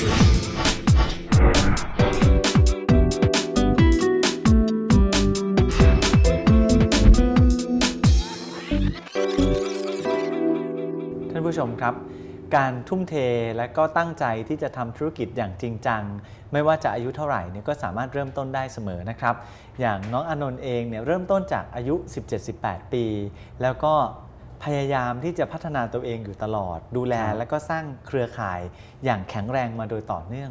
ท่านผู้ชมครับ การทุ่มเทและก็ตั้งใจที่จะทำธุรกิจอย่างจริงจัง ไม่ว่าจะอายุเท่าไหร่เนี่ยก็สามารถเริ่มต้นได้เสมอนะครับ อย่างน้องอนนท์เองเนี่ยเริ่มต้นจากอายุ 17-18 ปี แล้วก็ พยายามที่จะพัฒนาตัวเองอยู่ตลอด ดูแลครับและก็สร้างเครือข่ายอย่างแข็งแรงมาโดยต่อเนื่อง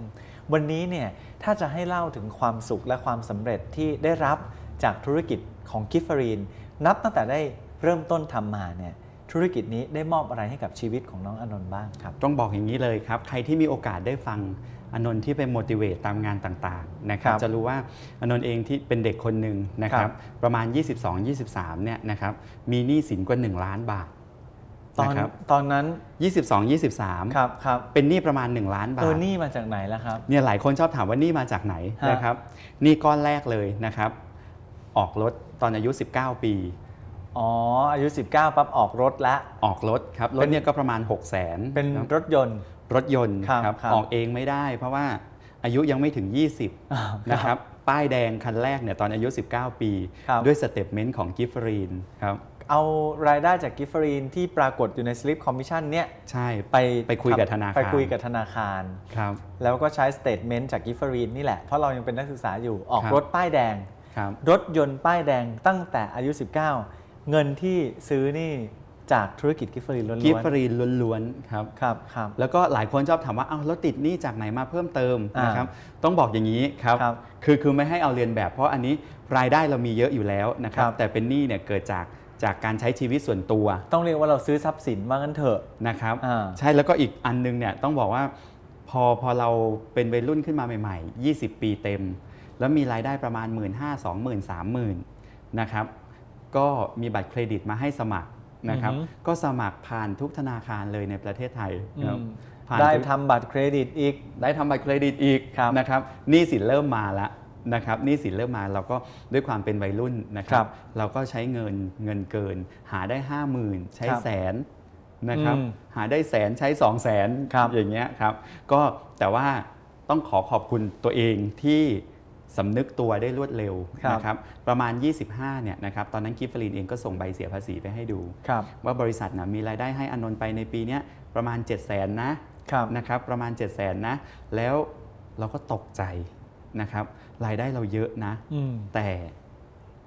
วันนี้เนี่ยถ้าจะให้เล่าถึงความสุขและความสำเร็จที่ได้รับจากธุรกิจของกิฟฟรีนนับตั้งแต่ได้เริ่มต้นทำมาเนี่ยธุรกิจนี้ได้มอบอะไรให้กับชีวิตของน้องอานนท์บ้างครับ ต้องบอกอย่างนี้เลยครับ ใครที่มีโอกาสได้ฟัง อนนท์ที่ไป motivate ตามงานต่างๆนะครับครับจะรู้ว่าอนนท์เองที่เป็นเด็กคนหนึ่งนะคครัรับบประมาณ 22-23เนี่ยนะครับมีหนี้สินกว่า 1 ล้านบาทตอนนะครับตอนนั้น 22-23ครับครับเป็นหนี้ประมาณ 1 ล้านบาเออทนี่มาจากไหนล่ะครับเนี่ยหลายคนชอบถามว่าหนี้มาจากไหนฮะนะครับหนี้ก้อนแรกเลยนะครับออกรถตอนอายุ 19 ปี อ๋อ อายุ 19 ปั๊บออกรถแล้วออกรถครับรเป็ถนเนี่ยก็ประมาณ 6 0 0 0 0นเป็นรถยนต์ รถยนต์ครับครับครับออกเองไม่ได้ เพราะว่าอายุยังไม่ถึง 20อ่านะครับป้ายแดงคันแรกเนี่ยตอนอายุ 19 ปีครับด้วยสเต t เมนต์ของกิฟฟรีนครับเอารายได้จากกิฟฟรีนที่ปรากฏอยู่ในสลิปคอมมิชชั่นเนี่ยใช่ไปไปคุยกับธนาคารไปคุยกับธนาคารครับแล้วก็ใช้สเตทเมนต์จากกิฟฟรีนนี่แหละ เพราะเรายังเป็นนักศึกษาอยู่ออกครับรถป้ายแดงครับรถยนต์ป้ายแดงตั้งแต่อายุ 19 เงินที่ซื้อนี่ จากธุรกิจกิฟฟรีนล้วนๆ กิฟฟรีนล้วนๆครับ ครับครับ แล้วก็หลายคนชอบถามว่าเอ้าแล้วติดหนี้จากไหนมาเพิ่มเติมอ่านนะครับต้องบอกอย่างนี้ครับครับคือคือไม่ให้เอาเรียนแบบ เพราะอันนี้รายได้เรามีเยอะอยู่แล้วนะครับครับ แต่เป็นหนี้เนี่ยเกิดจากจากการใช้ชีวิตส่วนตัวต้องเรียกว่าเราซื้อทรัพย์สินว่างั้นเถอะ นะครับอ่า ใช่แล้วก็อีกอันนึงเนี่ยต้องบอกว่าพอพอเราเป็นวัยรุ่นขึ้นมาใหม่ ๆ 20 ปีเต็ม แล้วมีรายได้ประมาณ 1 5 0 0 0 2 0 0 0 0 3 0,000นะครับก็มีบัตรเครดิตมาให้สมัคร นะครับอือฮึก็สมัครผ่านทุกธนาคารเลยในประเทศไทยครับอืมผ่านได้ทุกทำบัตรเครดิตอีก ได้ทำบัตรเครดิตอีกครับนะครับหนี้สินเริ่มมาแล้วนะครับหนี้สินเริ่มมาเราก็ด้วยความเป็นวัยรุ่นนะคครัรับบเราก็ใช้เงินเงินเกิน หาได้ 5 0,000 ใช้ครับแสนนะครับอืมหาได้แสนใช้ 2 0 0แสนครับอย่างเงี้ยครับก็แต่ว่าต้องขอขอบคุณตัวเองที่ สำนึกตัวได้รวดเร็วครับนะครับประมาณ 25เนี่ยนะครับตอนนั้นกิฟฟลินเองก็ส่งใบเสียภาษีไปให้ดูครับว่าบริษัทนะมีรายได้ให้อนนท์ไปในปีเนี้ยประมาณ 7 0 0แสนนะครับนะครับประมาณ 7 0 0แสนนะแล้วเราก็ตกใจนะครับรายได้เราเยอะนะอืมแต่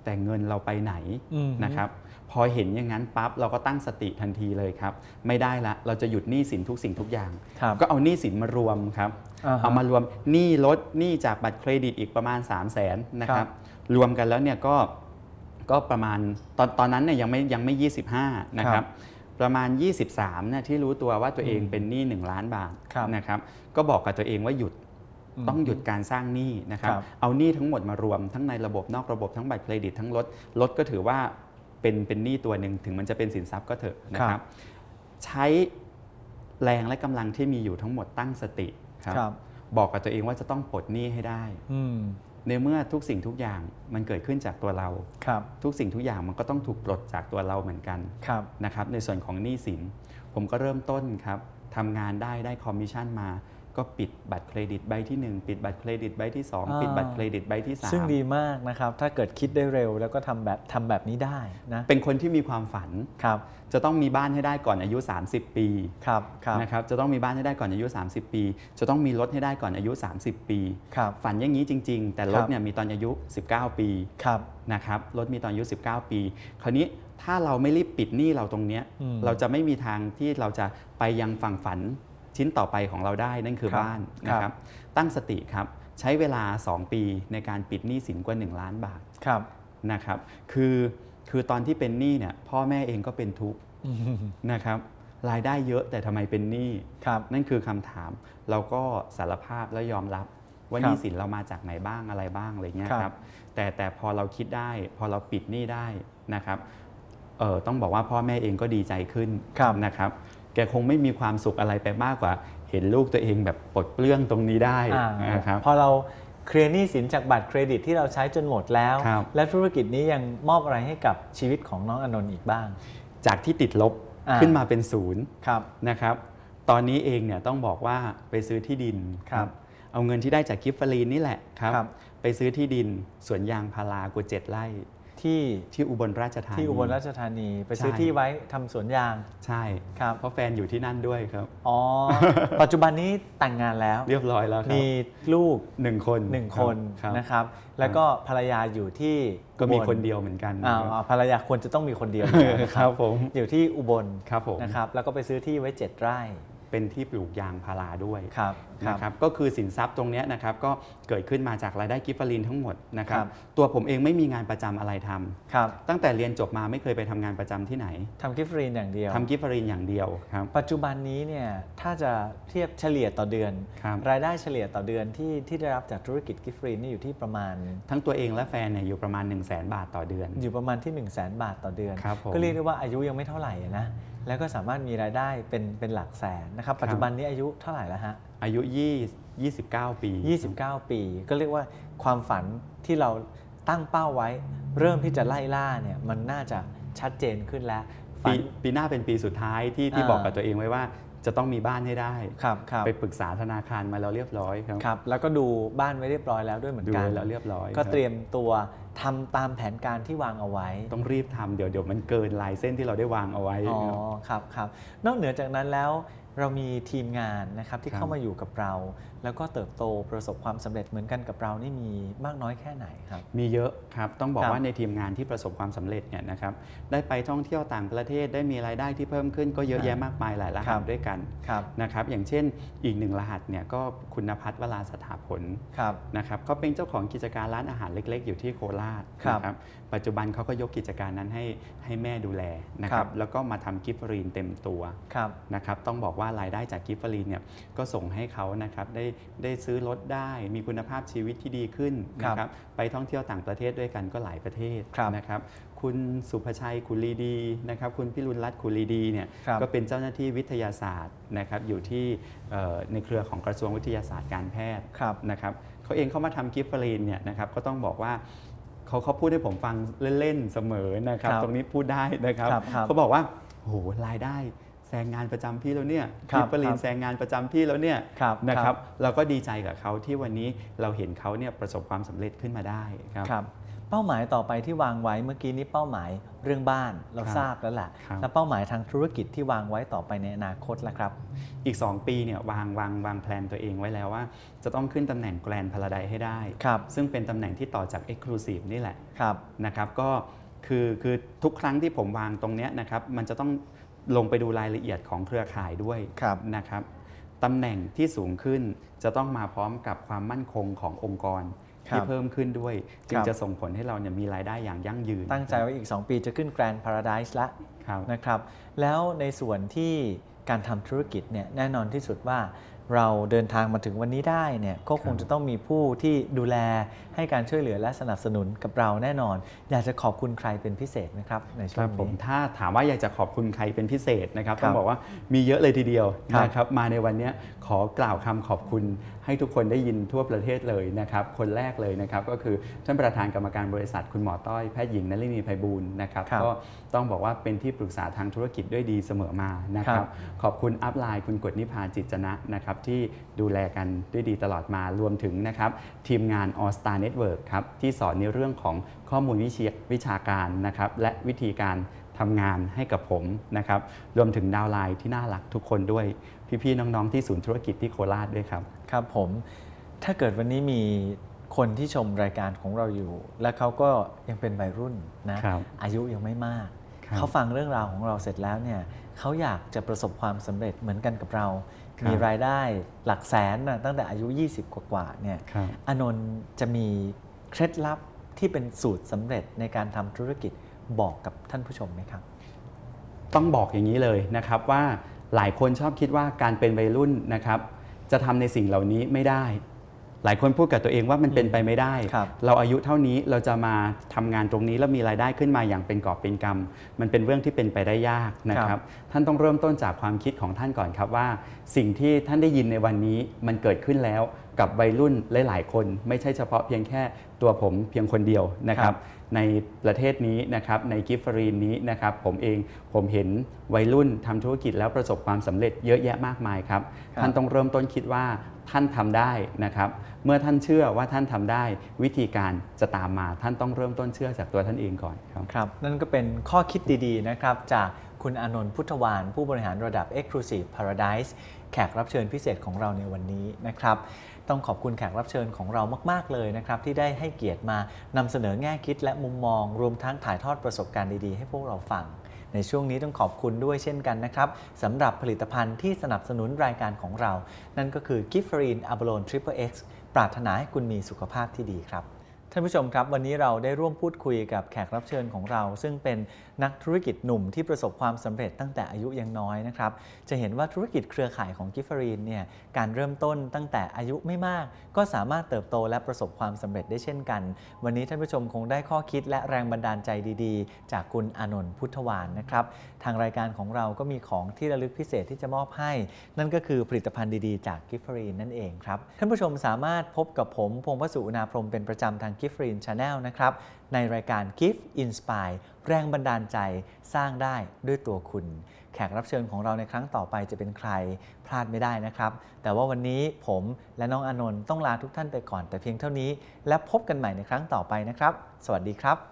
แต่เงินเราไปไหนอืมนะครับ พอเห็นอย่างนั้นปั๊บเราก็ตั้งสติทันทีเลยครับ ไม่ได้ละเราจะหยุดหนี้สินทุกสิ่งทุกอย่างครับก็เอาหนี้สินมารวมครับอ่าฮะเอามารวมหนี้ลดหนี้จากบัตรเครดิตอีกประมาณ 3 0 0แสนนะคครัรับบรวมกันแล้วเนี่ยก็ก็ประมาณตอนตอนนั้นเนี่ยยังไม่ยังไม่ 25 นะครับประมาณ 23เนี่ยที่รู้ตัวว่าตัวเองอืมเป็นหนี้1ล้านบาทครับนะครับก็บอกกับตัวเองว่าหยุดอืมต้องหยุดการสร้างหนี้นะครับครับ เอาหนี้ทั้งหมดมารวมทั้งในระบบนอกระบบทั้งบัตรเครดิตทั้งรถรถก็ถือว่า เป็นเป็นหนี้ตัวหนึ่งถึงมันจะเป็นสินทรัพย์ก็เถอะนะครับ ใช้แรงและกำลังที่มีอยู่ทั้งหมดตั้งสติครับครับบอกกับตัวเองว่าจะต้องปลดหนี้ให้ได้อืมในเมื่อทุกสิ่งทุกอย่างมันเกิดขึ้นจากตัวเราครับทุกสิ่งทุกอย่างมันก็ต้องถูกปลดจากตัวเราเหมือนกันครับนะครับ ในส่วนของหนี้สิน ผมก็เริ่มต้นครับทำงานได้ได้คอมมิชชั่นมา ก็ปิดบัตรเครดิตใบที่ 1 ปิดบัตรเครดิตใบที่อ่า2ปิดบัตรเครดิตใบที่ซึ่งดี3มากนะครับ ถ้าเกิดคิดได้เร็วแล้วก็ทำแบบทำแบบนี้ได้นะเป็นคนที่มีความฝันครับจะต้องมีบ้านให้ได้ก่อนอายุ 30 ปีครับครับนะครับจะต้องมีบ้านให้ได้ก่อนอายุ 30 ปี จะต้องมีรถให้ได้ก่อนอายุ 30 ปีครับฝันอย่างนี้จริง ๆ แต่รถครับเนี่ยมีตอนอายุ 19 ปีครับนะครับรถมีตอนอายุ 19 ปี คราวนี้ถ้าเราไม่รีบปิดหนี้เราตรงเนี้ยอืมเราจะไม่มีทางที่เราจะไปยังฝั่งฝัน ชิ้นต่อไปของเราได้นั่นคือครับบ้านคนะรับครับตั้งสติครับใช้เวลา 2 ปีในการปิดหนี้สินกว่า 1 ล้านบาทครับนะครับคือคือตอนที่เป็นหนี้เนี่ยพ่อแม่เองก็เป็นทุกข์อืมนะครับรายได้เยอะแต่ทำไมเป็นหนี้ครับนั่นคือคำถามเราก็สารภาพและยอมรับว่าครับหนี้สินเรามาจากไหนบ้างอะไรบ้างอะไรเงี้ยครับครับแต่แต่พอเราคิดได้ พอเราปิดหนี้ได้นะครับเออต้องบอกว่าพ่อแม่เองก็ดีใจขึ้นครับนะครับ แกคงไม่มีความสุขอะไรไปมากกว่า เห็นลูกตัวเองแบบปลดเปลื้องตรงนี้ได้อ่านะครับพอเราเคลียร์หนี้สินจากบัตรเครดิตที่เราใช้จนหมดแล้วครับและธุรกิจนี้ยังมอบอะไรให้กับชีวิตของน้องอนนท์อีกบ้าง จากที่ติดลบอ่าขึ้นมาเป็นศูนย์ครับนะครับ ตอนนี้เองเนี่ยต้องบอกว่าไปซื้อที่ดินครับเอาเงินที่ได้จากกิฟต์ฟรีนนี่แหละครับครับ ไปซื้อที่ดินสวนยางพารากว่าเจ็ดไร่ ที่ที่อุบลราชธานีที่อุบลราชธานีไปซื้อใช่ที่ไว้ทำสวนยาง ใช่ครับ เพราะแฟนอยู่ที่นั่นด้วยครับ อ๋อ ปัจจุบันนี้แต่งงานแล้ว เรียบร้อยแล้วครับมีลูกหนึ่งคนหนึ่งคนรับนะครับ แล้วก็ภรรยาอยู่ที่ก็มีอุบลคนเดียวเหมือนกันอ่าครับอ่าภรรยาควรจะต้องมีคนเดียวอยู่แล้วนะคครัรับบผมอยู่ที่อุบลครับผม นะครับ แล้วก็ไปซื้อที่ไว้ 7 ไร่ เป็นที่ปลูกยางพาราด้วยครับครับนะครับก็คือสินทรัพย์ตรงเนี้ยนะครับก็เกิดขึ้นมาจากรายได้กิฟต์ฟรีนทั้งหมดนะครับครับตัวผมเองไม่มีงานประจำอะไรทำครับตั้งแต่เรียนจบมาไม่เคยไปทำงานประจำที่ไหนทำกิฟต์ฟรีนอย่างเดียวทำกิฟต์ฟรีนอย่างเดียวครับปัจจุบันนี้เนี่ยถ้าจะเทียบเฉลี่ยต่อเดือนครับรายได้เฉลี่ยต่อเดือนที่ที่ได้รับจากธุรกิจกิฟต์ฟรีนี่อยู่ที่ประมาณ ทั้งตัวเองและแฟนเนี่ยอยู่ประมาณ 1 0 0 0 0แบาทต่อเดือน อยู่ประมาณที่ 1 0 0 0 0แบาทต่อเดือนครับผมก็เรียกได้ว่าอายุยังไม่เท่าไหร่นะ แล้วก็สามารถมีรายได้เป็นเป็นหลักแสนนะครับ ปัจจุบันนี้อายุเท่าไหร่แล้วฮะ อายุ 20 29 ปี 29 ปี ก็เรียกว่าความฝันที่เราตั้งเป้าไว้ เริ่มที่จะไล่ล่าเนี่ยมันน่าจะชัดเจนขึ้นแล้วฝัปีนปีหน้าเป็นปีสุดท้ายที่ที่อ่าบอกกับตัวเองไว้ว่า จะต้องมีบ้านให้ได้ครับครับไปปรึกษาธนาคารมาแล้วเรียบร้อยครับครับ แล้วก็ดูบ้านไว้เรียบร้อยแล้วด้วยเหมือนดูกันไว้แล้วเรียบร้อย ก็คบเตรียมตัวทำตามแผนการที่วางเอาไว้ ต้องรีบทำเดี๋ยวเดี๋ยวมันเกินลายเส้นที่เราได้วางเอาไว้อ๋อครับครับครับนอกเหนือจากนั้นแล้ว เรามีทีมงานนะครับที่ครับเข้ามาอยู่กับเรา แล้วก็เติบโตประสบความสำเร็จเหมือนกันกับเรานี่มีมากน้อยแค่ไหนครับ มีเยอะครับต้องบอกครับว่าในทีมงานที่ประสบความสำเร็จเนี่ยนะครับได้ไปท่องเที่ยวต่างประเทศได้มีรายได้ที่เพิ่มขึ้นก็เยอะแยะมากมายหลายรครัหับสด้วยกันครับนะครับอย่างเช่นอีกหนึ่งรหัสเนี่ยก็คุณพัฒน์วราสถาผลครับนะครับเขาเป็นเจ้าของกิจการร้านอาหารเล็ก ๆ อยู่ที่โคราชครับนะครับปัจจุบันเขาก็ยกกิจการนั้นให้ให้แม่ดูแลนะคครัรับบแล้วก็มาทำกิฟต์รีนเต็มตัวครับนะครับต้องบอกว่ารายได้จากกิฟต์ฟรีนเนี่ยก็ส่งให้เขานะครับได้ได้ซื้อรถได้มีคุณภาพชีวิตที่ดีขึ้นครับนะครับไปท่องเที่ยวต่างประเทศด้วยกันก็หลายประเทศครับนะครับคุณสุภชัยคุลีดีนะครับคุณพิรุณรัตน์คุลีดีเนี่ยครับก็เป็นเจ้าหน้าที่วิทยาศาสตร์นะครับอยู่ที่เอ่อในเครือของกระทรวงวิทยาศาสตร์การแพทย์ครับนะครับเขาเองเขามาทำกิฟต์ฟรีนเนี่ยนะครับก็ต้องบอกว่าเขาเขาพูดให้ผมฟังเล่น ๆ เสมอนะครับครับตรงนี้พูดได้นะครับครับครับเขาบอกว่าโหรายได้ แซงงานประจำพี่แล้วเนี่ยครับกิฟต์ฟรีครันบแซงงานประจำพี่แล้วเนี่ยครับนะคครัรับบเราก็ดีใจกับเขาที่วันนี้เราเห็นเขาเนี่ยประสบความสำเร็จขึ้นมาได้ครับครับเป้าหมายต่อไปที่วางไว้เมื่อกี้นี้เป้าหมายเรื่องบ้านเราครับทราบแล้วแหละครับแล้วเป้าหมายทางธุรกิจที่วางไว้ต่อไปในอนาคตล่ะครับ อีก 2 ปีเนี่ยวางวางวางแผนตัวเองไว้แล้วว่า จะต้องขึ้นตำแหน่งแกรนพาราไดให้ได้ครับซึ่งเป็นตำแหน่งที่ต่อจาก Exclusive นี่แหละครับนะครับก็คือคือทุกครั้งที่ผมวางตรงเนี้ยนะครับมันจะต้อง ลงไปดูรายละเอียดของเครือข่ายด้วยครับนะครับตำแหน่งที่สูงขึ้นจะต้องมาพร้อมกับความมั่นคงขององค์กรครับที่เพิ่มขึ้นด้วย จึคงรับจะส่งผลให้เราเนี่ยมีรายได้อย่างยั่งยืน ตั้งใจไว้อีก 2 ปีจะขึ้นแกรนด์พาราไดซ์ละครับนะครับ แล้วในส่วนที่การทำธุรกิจเนี่ยแน่นอนที่สุดว่า เราเดินทางมาถึงวันนี้ได้เนี่ยก็คงครับจะต้องมีผู้ที่ดูแลให้การช่วยเหลือและสนับสนุนกับเราแน่นอน อยากจะขอบคุณใครเป็นพิเศษไหมครับในคช่วรังบผมนี้ถ้าถามว่าอยากจะขอบคุณใครเป็นพิเศษนะครับครับต้องบอกว่ามีเยอะเลยทีเดียวครับนะครับมาในวันเนี้ยขอกล่าวคำขอบคุณให้ทุกคนได้ยินทั่วประเทศเลยนะครับคนแรกเลยนะครับก็คือท่านประธานกรรมการบริษัทคุณหมอต้อยแพทย์หญิงนลินีไพบูลย์นะครับครับก็ต้องบอกว่าเป็นที่ปรึกษาทางธุรกิจด้วยดีเสมอมานะคครัรับบขอบคุณอัพไลน์คุณกฎนิพาจิตจนะนะครับที่ดูแลกันด้วยดีตลอดมารวมถึงนะครับทีมงาน All Star Network ครับที่สอนในเรื่องของข้อมูลวิชาวิชาการนะครับและวิธีการทำงานให้กับผมนะครับรวมถึงดาวน์ไลน์ที่น่ารักทุกคนด้วย พี่ๆน้องๆที่ศูนย์ธุรกิจที่โคราชด้วยครับ ครับผม ถ้าเกิดวันนี้มีคนที่ชมรายการของเราอยู่ และเขาก็ยังเป็นวัยรุ่นนะครับ อายุยังไม่มาก ครับ เขาฟังเรื่องราวของเราเสร็จแล้วเนี่ยเขาอยากจะประสบความสำเร็จเหมือนกันกับเรา ครับมีรายได้หลักแสนนะตั้งแต่อายุ 20 กว่าๆเนี่ยครับอานนท์จะมีเคล็ดลับที่เป็นสูตรสำเร็จในการทำธุรกิจบอกกับท่านผู้ชมไหมครับ ต้องบอกอย่างนี้เลยนะครับว่าหลายคนชอบคิดว่าการเป็นวัยรุ่นนะครับ จะทำในสิ่งเหล่านี้ไม่ได้ หลายคนพูดกับตัวเองว่ามันเป็นไปไม่ได้ครับเราอายุเท่านี้เราจะมาทำงานตรงนี้แล้วมีรายได้ขึ้นมาอย่างเป็นกอบเป็นกำมันเป็นเรื่องที่เป็นไปได้ยากนะคครัรับบท่านต้องเริ่มต้นจากความคิดของท่านก่อนครับว่า สิ่งที่ท่านได้ยินในวันนี้มันเกิดขึ้นแล้ว กับวัยรุ่นหลาย ๆ คน ไม่ใช่เฉพาะเพียงแค่ตัวผมเพียงคนเดียวนะครับในประเทศนี้นะครับในกิฟฟรีนนี้นะครับผมเองผมเห็นวัยรุ่นทำธุรกิจแล้วประสบความสำเร็จเยอะแยะมากมายครับครับท่านต้องเริ่มต้นคิดว่าท่านทำได้นะครับ เมื่อท่านเชื่อว่าท่านทำได้วิธีการจะตามมาท่านต้องเริ่มต้นเชื่อจากตัวท่านเองก่อนครับครับ นั่นก็เป็นข้อคิดดีๆนะครับจากคุณอานนท์พุทธวานผู้บริหารระดับ Exclusive Paradise แขกรับเชิญพิเศษของเราในวันนี้นะครับ ต้องขอบคุณแขกรับเชิญของเรามาก ๆ เลยนะครับ ที่ได้ให้เกียรติมานำเสนอแง่คิดและมุมมอง รวมทั้งถ่ายทอดประสบการณ์ดีๆ ให้พวกเราฟัง ในช่วงนี้ต้องขอบคุณด้วยเช่นกันนะครับสำหรับผลิตภัณฑ์ที่สนับสนุนรายการของเรา นั่นก็คือกิฟฟรีนอะบโลนทริปเปอร์เอ็กซ์ปรารถนาให้คุณมีสุขภาพที่ดีครับ ท่านผู้ชมครับ วันนี้เราได้ร่วมพูดคุยกับแขกรับเชิญของเรา ซึ่งเป็นนักธุรกิจหนุ่มที่ประสบความสำเร็จตั้งแต่อายุยังน้อยนะครับ จะเห็นว่าธุรกิจเครือข่ายของกิฟฟรีนเนี่ยการเริ่มต้นตั้งแต่อายุไม่มาก ก็สามารถเติบโตและประสบความสำเร็จได้เช่นกัน วันนี้ท่านผู้ชมคงได้ข้อคิดและแรงบันดาลใจดีๆ จากคุณอนนท์พุทธวานนะครับ ทางรายการของเราก็มีของที่ระลึกพิเศษที่จะมอบให้ นั่นก็คือผลิตภัณฑ์ดีๆ จากกิฟฟรีนนั่นเองครับท่านผู้ชมสามารถพบกับผมพงพสุอุณาพรมเป็นประจำทางกิฟฟรีนชาแนลนะครับ ในรายการ Gift Inspire แรงบันดาลใจสร้างได้ด้วยตัวคุณ แขกรับเชิญของเราในครั้งต่อไปจะเป็นใครพลาดไม่ได้นะครับ แต่ว่าวันนี้ผมและน้องอนนท์ต้องลาทุกท่านไปก่อนแต่เพียงเท่านี้ และพบกันใหม่ในครั้งต่อไปนะครับ สวัสดีครับ